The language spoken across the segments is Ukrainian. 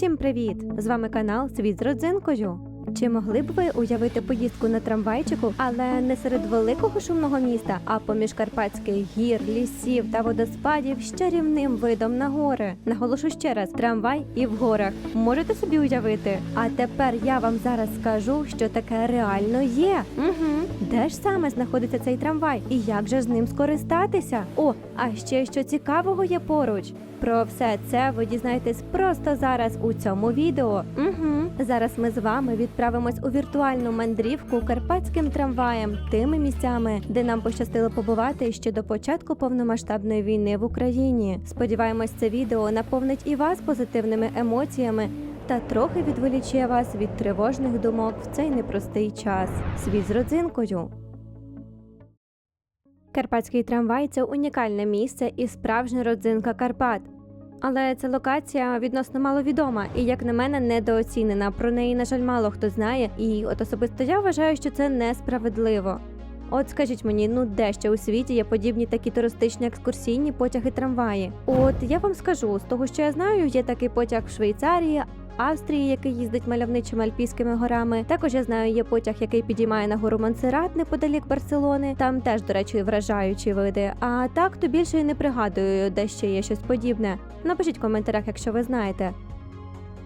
Всім привіт! З вами канал Світ з родзинкою. Чи могли б ви уявити поїздку на трамвайчику, але не серед великого шумного міста, а поміж карпатських гір, лісів та водоспадів з чарівним видом на гори? Наголошу ще раз: трамвай і в горах. Можете собі уявити? А тепер я вам зараз скажу, що таке реально є. Угу. Де ж саме знаходиться цей трамвай? І як же з ним скористатися? О, а ще що цікавого є поруч. Про все це ви дізнаєтесь просто зараз у цьому відео. Угу. Зараз ми з вами відправимось у віртуальну мандрівку карпатським трамваєм, тими місцями, де нам пощастило побувати ще до початку повномасштабної війни в Україні. Сподіваємось, це відео наповнить і вас позитивними емоціями. Та трохи відволіче вас від тривожних думок в цей непростий час. Світ з родзинкою. Карпатський трамвай це унікальне місце і справжня родзинка Карпат. Але ця локація відносно маловідома і, як на мене, недооцінена. Про неї, на жаль, мало хто знає, і от особисто я вважаю, що це несправедливо. От скажіть мені, ну де ще у світі є подібні такі туристичні екскурсійні потяги трамваї? От я вам скажу, з того, що я знаю, є такий потяг в Швейцарії. Австрії, який їздить мальовничими альпійськими горами. Також я знаю, є потяг, який підіймає на гору Монсеррат неподалік Барселони. Там теж, до речі, вражаючі види. А так то більше і не пригадую, де ще є щось подібне. Напишіть в коментарях, якщо ви знаєте.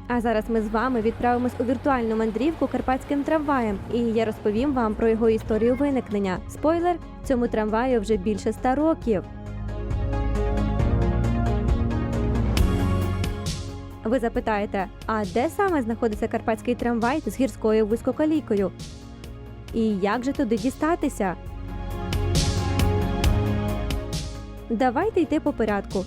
А зараз ми з вами відправимось у віртуальну мандрівку карпатським трамваєм, і я розповім вам про його історію виникнення. Спойлер, цьому трамваю вже більше ста років. Ви запитаєте, а де саме знаходиться карпатський трамвай з гірською вузькоколійкою? І як же туди дістатися? Давайте йти по порядку.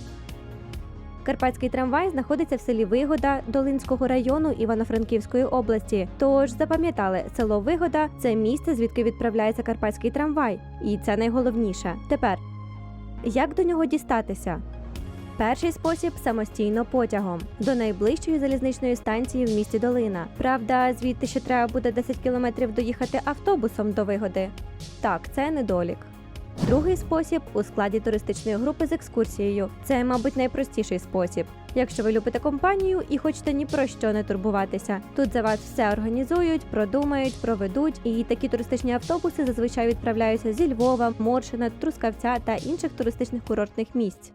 Карпатський трамвай знаходиться в селі Вигода Долинського району Івано-Франківської області. Тож запам'ятали, село Вигода це місце, звідки відправляється карпатський трамвай, і це найголовніше. Тепер як до нього дістатися? Перший спосіб самостійно потягом до найближчої залізничної станції в місті Долина. Правда, звідти ще треба буде 10 кілометрів доїхати автобусом до вигоди. Так, це недолік. Другий спосіб у складі туристичної групи з екскурсією. Це, мабуть, найпростіший спосіб. Якщо ви любите компанію і хочете ні про що не турбуватися, тут за вас все організують, продумають, проведуть. І такі туристичні автобуси зазвичай відправляються зі Львова, Моршина, Трускавця та інших туристичних курортних місць.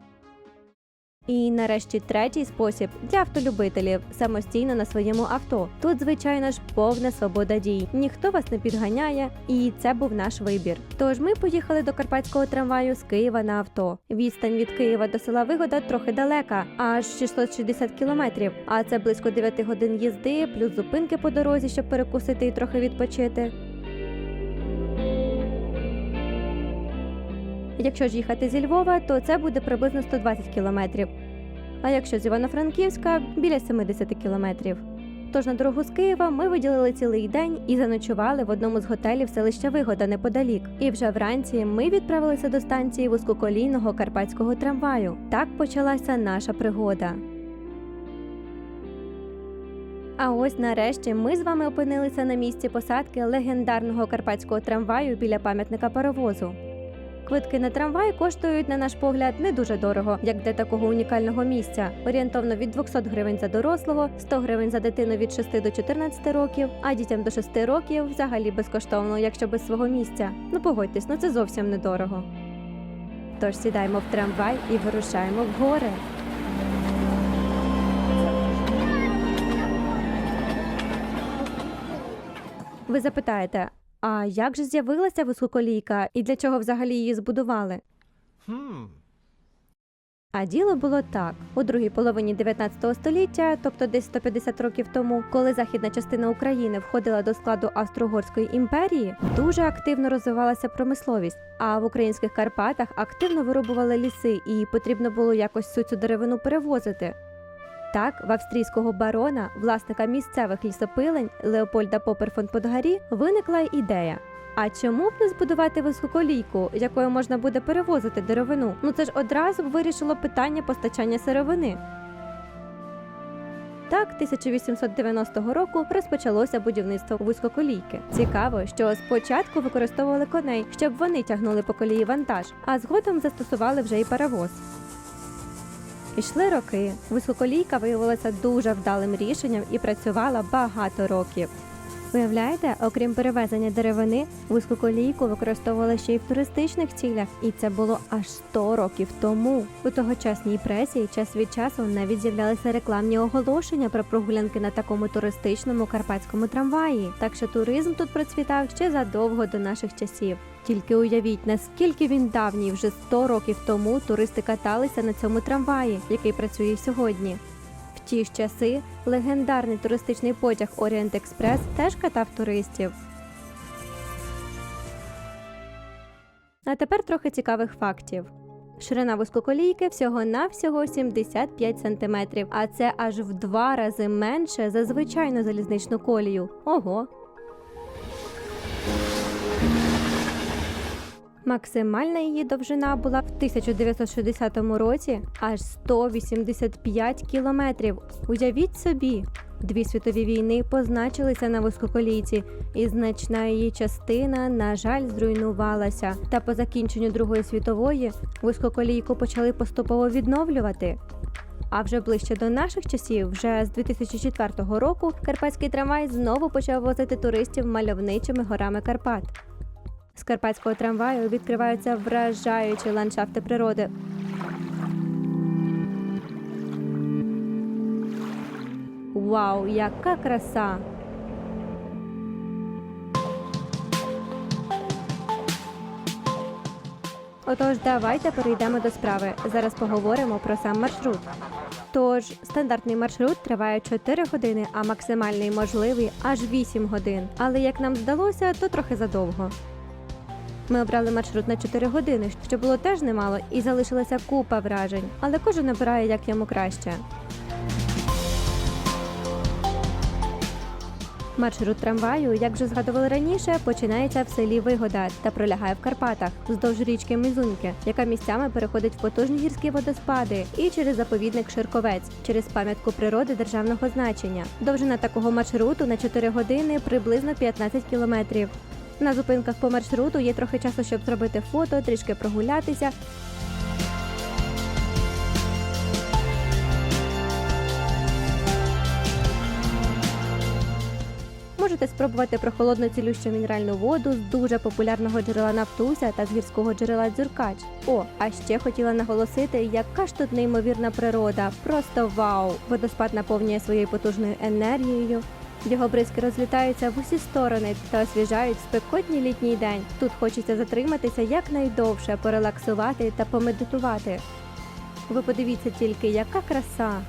І нарешті третій спосіб для автолюбителів самостійно на своєму авто. Тут, звичайно ж, повна свобода дій. Ніхто вас не підганяє, і це був наш вибір. Тож ми поїхали до карпатського трамваю з Києва на авто. Відстань від Києва до села Вигода трохи далека, аж 660 кілометрів. А це близько 9 годин їзди, плюс зупинки по дорозі, щоб перекусити і трохи відпочити. Якщо ж їхати зі Львова, то це буде приблизно 120 кілометрів. А якщо з Івано-Франківська біля 70 кілометрів. Тож на дорогу з Києва ми виділили цілий день і заночували в одному з готелів селища Вигода неподалік. І вже вранці ми відправилися до станції вузькоколійного карпатського трамваю. Так почалася наша пригода. А ось нарешті ми з вами опинилися на місці посадки легендарного карпатського трамваю біля пам'ятника паровозу. Квитки на трамвай коштують, на наш погляд, не дуже дорого, як для такого унікального місця. Орієнтовно від 200 гривень за дорослого, 100 гривень за дитину від 6 до 14 років, а дітям до 6 років взагалі безкоштовно, якщо без свого місця. Ну погодьтесь, ну це зовсім недорого. Тож сідаємо в трамвай і вирушаємо в гори. Ви запитаєте, а як же з'явилася високолійка і для чого взагалі її збудували? Hmm. А діло було так: у другій половині 19 століття, тобто десь 150 років тому, коли західна частина України входила до складу Австро-Угорської імперії, дуже активно розвивалася промисловість. А в українських Карпатах активно вирубували ліси, і потрібно було якось всю цю деревину перевозити. Так, в австрійського барона, власника місцевих лісопилень Леопольда Попер фон Подгарі, виникла ідея. А чому б не збудувати високолійку, якою можна буде перевозити деревину? Ну це ж одразу б вирішило питання постачання сировини. Так, 1890 року розпочалося будівництво вузькоколійки. Цікаво, що спочатку використовували коней, щоб вони тягнули по колії вантаж, а згодом застосували вже і паровоз. Йшли роки. Високолійка виявилася дуже вдалим рішенням і працювала багато років. Виявляєте, окрім перевезення деревини, вузькоколійку використовували ще й в туристичних цілях, і це було аж 100 років тому. У тогочасній пресі час від часу навіть з'являлися рекламні оголошення про прогулянки на такому туристичному карпатському трамваї. Так що туризм тут процвітав ще задовго до наших часів. Тільки уявіть, наскільки він давній, вже 100 років тому туристи каталися на цьому трамваї, який працює сьогодні. В ті ж часи легендарний туристичний потяг Орієнт Експрес теж катав туристів. А тепер трохи цікавих фактів. Ширина вузькоколійки всього-навсього 75 см, а це аж в два рази менше за звичайну залізничну колію. Ого! Максимальна її довжина була в 1960 році аж 185 кілометрів. Уявіть собі, дві світові війни позначилися на вузькоколійці, і значна її частина, на жаль, зруйнувалася. Та по закінченню Другої світової вузькоколійку почали поступово відновлювати. А вже ближче до наших часів, вже з 2004 року, карпатський трамвай знову почав возити туристів мальовничими горами Карпат. З карпатського трамваю відкриваються вражаючі ландшафти природи. Вау, яка краса! Отож, давайте перейдемо до справи. Зараз поговоримо про сам маршрут. Тож, стандартний маршрут триває 4 години, а максимальний можливий аж 8 годин. Але як нам здалося, то трохи задовго. Ми обрали маршрут на 4 години, що було теж немало, і залишилася купа вражень, але кожен обирає як йому краще. Маршрут трамваю, як вже згадували раніше, починається в селі Вигода та пролягає в Карпатах вздовж річки Мізуньки, яка місцями переходить в потужні гірські водоспади, і через заповідник Ширковець, через пам'ятку природи державного значення. Довжина такого маршруту на 4 години приблизно 15 кілометрів. На зупинках по маршруту є трохи часу, щоб зробити фото, трішки прогулятися. Можете спробувати прохолодну цілющу мінеральну воду з дуже популярного джерела Нафтуся та з гірського джерела Дзюркач. О, а ще хотіла наголосити, яка ж тут неймовірна природа. Просто вау! Водоспад наповнює своєю потужною енергією. Його бризки розлітаються в усі сторони та освіжають спекотній літній день. Тут хочеться затриматися якнайдовше, порелаксувати та помедитувати. Ви подивіться тільки, яка краса!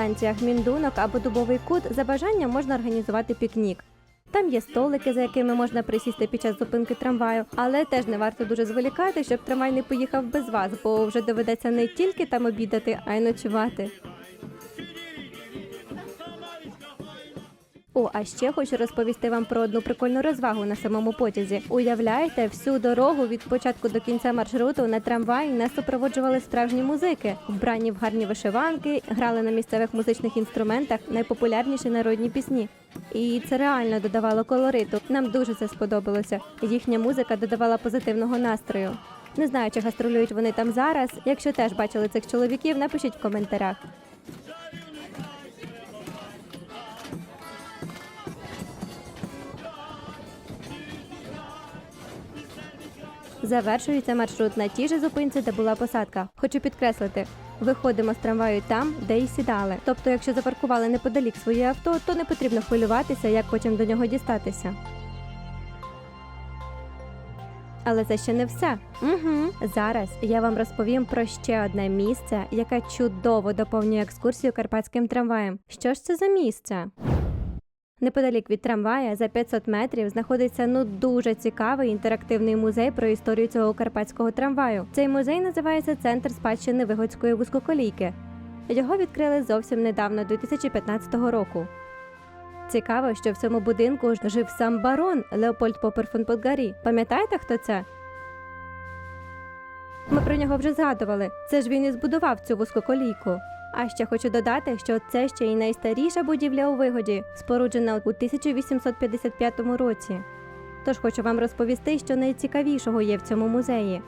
Станціях Міндунок або Дубовий кут за бажанням можна організувати пікнік. Там є столики, за якими можна присісти під час зупинки трамваю, але теж не варто дуже зволікати, щоб трамвай не поїхав без вас, бо вже доведеться не тільки там обідати, а й ночувати. О, а ще хочу розповісти вам про одну прикольну розвагу на самому потязі. Уявляєте, всю дорогу від початку до кінця маршруту на трамваї нас супроводжували справжні музики, вбрані в гарні вишиванки, грали на місцевих музичних інструментах найпопулярніші народні пісні. І це реально додавало колориту. Нам дуже це сподобалося. Їхня музика додавала позитивного настрою. Не знаю, чи гастролюють вони там зараз. Якщо теж бачили цих чоловіків, напишіть в коментарях. Завершується маршрут на тій же зупинці, де була посадка. Хочу підкреслити. Виходимо з трамваю там, де й сідали. Тобто, якщо запаркували неподалік своє авто, то не потрібно хвилюватися, як потім до нього дістатися. Але це ще не все. Угу. Зараз я вам розповім про ще одне місце, яке чудово доповнює екскурсію карпатським трамваєм. Що ж це за місце? Неподалік від трамвая за 500 метрів знаходиться ну дуже цікавий інтерактивний музей про історію цього карпатського трамваю. Цей музей називається Центр спадщини Вигодської вузькоколійки. Його відкрили зовсім недавно, 2015 року. Цікаво, що в цьому будинку жив сам барон Леопольд Попер фон Подгарі. Пам'ятаєте, хто це? Ми про нього вже згадували. Це ж він і збудував цю вузькоколійку. А ще хочу додати, що це ще й найстаріша будівля у вигоді, споруджена у 1855 році. Тож хочу вам розповісти, що найцікавішого є в цьому музеї.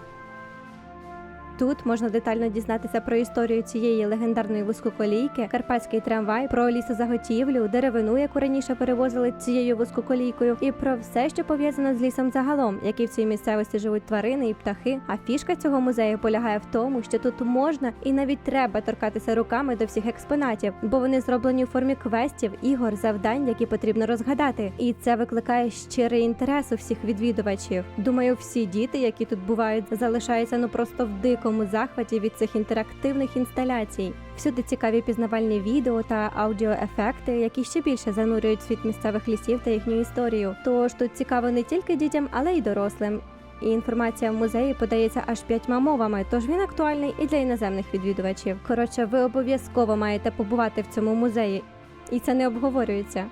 Тут можна детально дізнатися про історію цієї легендарної вузькоколійки, карпатський трамвай, про лісозаготівлю, деревину, яку раніше перевозили цією вузькоколійкою, і про все, що пов'язано з лісом загалом, які в цій місцевості живуть тварини і птахи. А фішка цього музею полягає в тому, що тут можна і навіть треба торкатися руками до всіх експонатів, бо вони зроблені у формі квестів, ігор, завдань, які потрібно розгадати. І це викликає щирий інтерес у всіх відвідувачів. Думаю, всі діти, які тут бувають, залишаються ну просто в дикому захваті від цих інтерактивних інсталяцій. Всюди цікаві пізнавальні відео та аудіоефекти, які ще більше занурюють світ місцевих лісів та їхню історію. Тож тут цікаво не тільки дітям, але й дорослим. І інформація в музеї подається аж п'ятьма мовами, тож він актуальний і для іноземних відвідувачів. Коротше, ви обов'язково маєте побувати в цьому музеї, і це не обговорюється.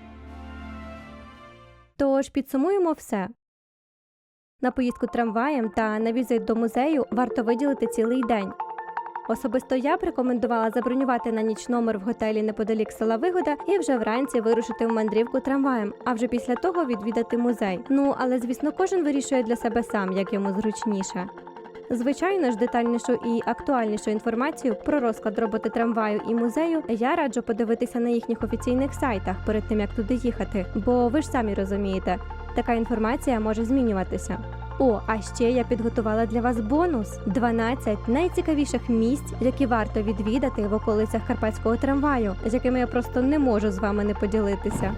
Тож підсумуємо все. На поїздку трамваєм та на візит до музею варто виділити цілий день. Особисто я б рекомендувала забронювати на ніч номер в готелі неподалік села Вигода і вже вранці вирушити в мандрівку трамваєм, а вже після того відвідати музей. Ну але звісно, кожен вирішує для себе сам, як йому зручніше. Звичайно ж, детальнішу і актуальнішу інформацію про розклад роботи трамваю і музею я раджу подивитися на їхніх офіційних сайтах перед тим як туди їхати, бо ви ж самі розумієте, така інформація може змінюватися. О, а ще я підготувала для вас бонус: 12 найцікавіших місць, які варто відвідати в околицях карпатського трамваю, з якими я просто не можу з вами не поділитися.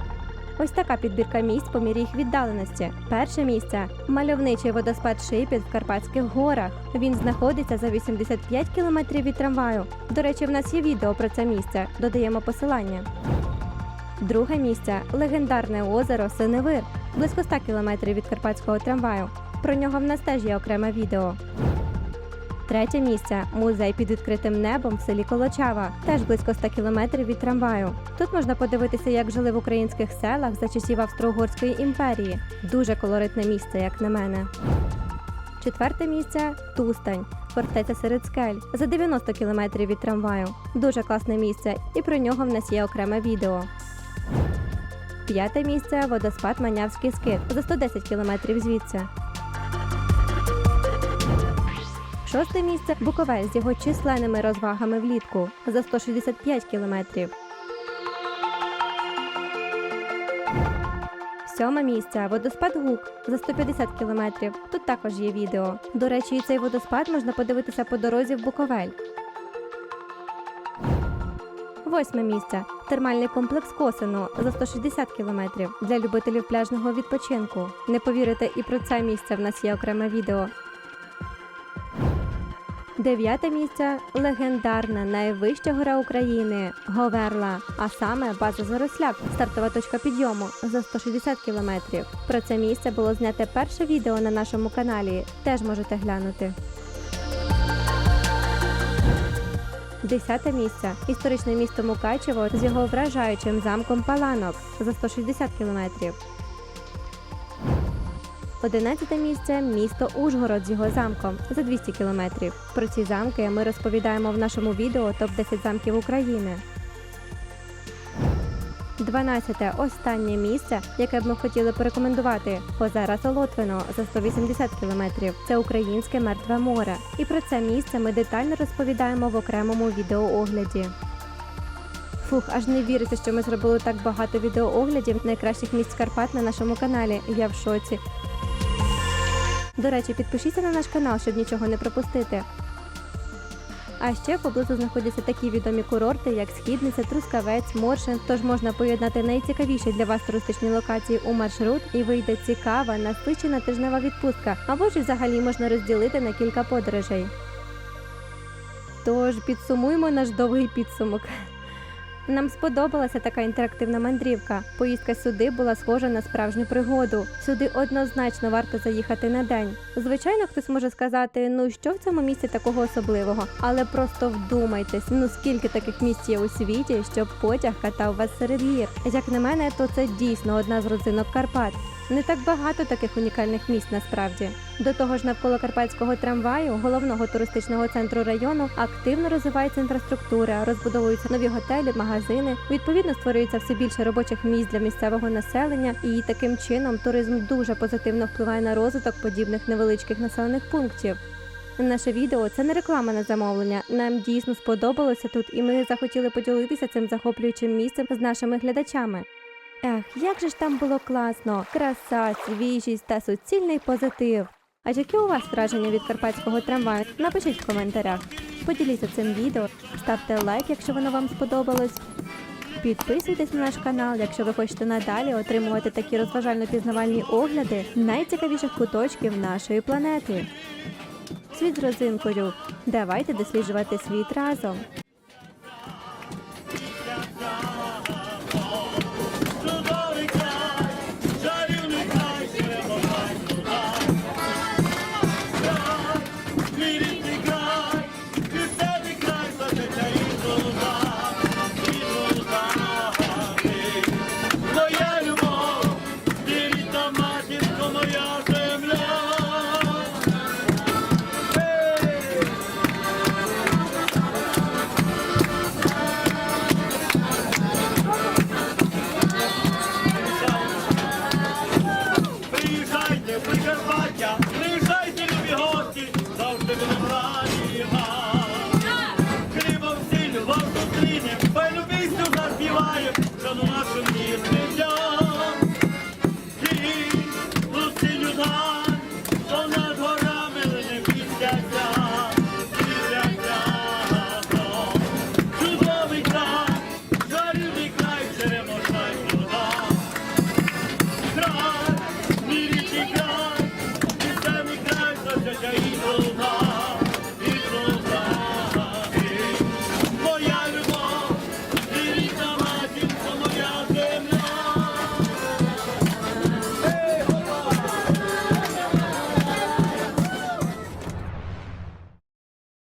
Ось така підбірка місць по мірі їх віддаленості. Перше місце мальовничий водоспад Шипіт в Карпатських горах. Він знаходиться за 85 кілометрів від трамваю. До речі, в нас є відео про це місце. Додаємо посилання. Друге місце легендарне озеро Синевир, близько 100 кілометрів від карпатського трамваю. Про нього в нас теж є окреме відео. Третє місце музей під відкритим небом в селі Колочава, теж близько 100 кілометрів від трамваю. Тут можна подивитися, як жили в українських селах за часів Австро-Угорської імперії. Дуже колоритне місце, як на мене. Четверте місце Тустань, фортеця серед скель, за 90 кілометрів від трамваю. Дуже класне місце, і про нього в нас є окреме відео. П'яте місце водоспад Манявський скит за 110 кілометрів звідси. Шосте місце Буковель з його численними розвагами влітку за 165 кілометрів. Сьоме місце водоспад Гук за 150 кілометрів. Тут також є відео. До речі, цей водоспад можна подивитися по дорозі в Буковель. Восьме місце термальний комплекс Косино за 160 кілометрів для любителів пляжного відпочинку. Не повірите, і про це місце в нас є окреме відео. Дев'яте місце легендарна найвища гора України Говерла, а саме база Заросляк, стартова точка підйому за 160 кілометрів. Про це місце було зняте перше відео на нашому каналі. Теж можете глянути. Десяте місце історичне місто Мукачево з його вражаючим замком Паланок за 160 кілометрів. Одинадцяте місце місто Ужгород з його замком за 200 кілометрів. Про ці замки ми розповідаємо в нашому відео топ 10 замків України. Дванадцяте останнє місце, яке б ми хотіли порекомендувати озера Солотвино за 180 кілометрів. Це українське мертве море. І про це місце ми детально розповідаємо в окремому відеоогляді. Фух, аж не віриться, що ми зробили так багато відеооглядів найкращих місць Карпат на нашому каналі. Я в шоці. До речі, підпишіться на наш канал, щоб нічого не пропустити. А ще поблизу знаходяться такі відомі курорти, як Східниця, Трускавець, Моршин. Тож можна поєднати найцікавіші для вас туристичні локації у маршрут і вийде цікава, насичена тижнева відпустка, або ж взагалі можна розділити на кілька подорожей. Тож підсумуємо наш довгий підсумок. Нам сподобалася така інтерактивна мандрівка. Поїздка сюди була схожа на справжню пригоду. Сюди однозначно варто заїхати на день. Звичайно, хтось може сказати, ну що в цьому місці такого особливого, але просто вдумайтесь, ну скільки таких місць є у світі, щоб потяг катав вас серед гір. Як на мене, то це дійсно одна з родзинок Карпат. Не так багато таких унікальних місць насправді. До того ж, навколо карпатського трамваю, головного туристичного центру району, активно розвивається інфраструктура, розбудовуються нові готелі, магазини. Відповідно, створюється все більше робочих місць для місцевого населення, і таким чином туризм дуже позитивно впливає на розвиток подібних невеличких населених пунктів. Наше відео це не реклама на замовлення. Нам дійсно сподобалося тут, і ми захотіли поділитися цим захоплюючим місцем з нашими глядачами. Ех, як же ж там було класно! Краса, свіжість та суцільний позитив. А які у вас враження від карпатського трамваю? Напишіть в коментарях. Поділіться цим відео, ставте лайк, якщо воно вам сподобалось. Підписуйтесь на наш канал, якщо ви хочете надалі отримувати такі розважально-пізнавальні огляди найцікавіших куточків нашої планети. Світ з розинкою. Давайте досліджувати світ разом.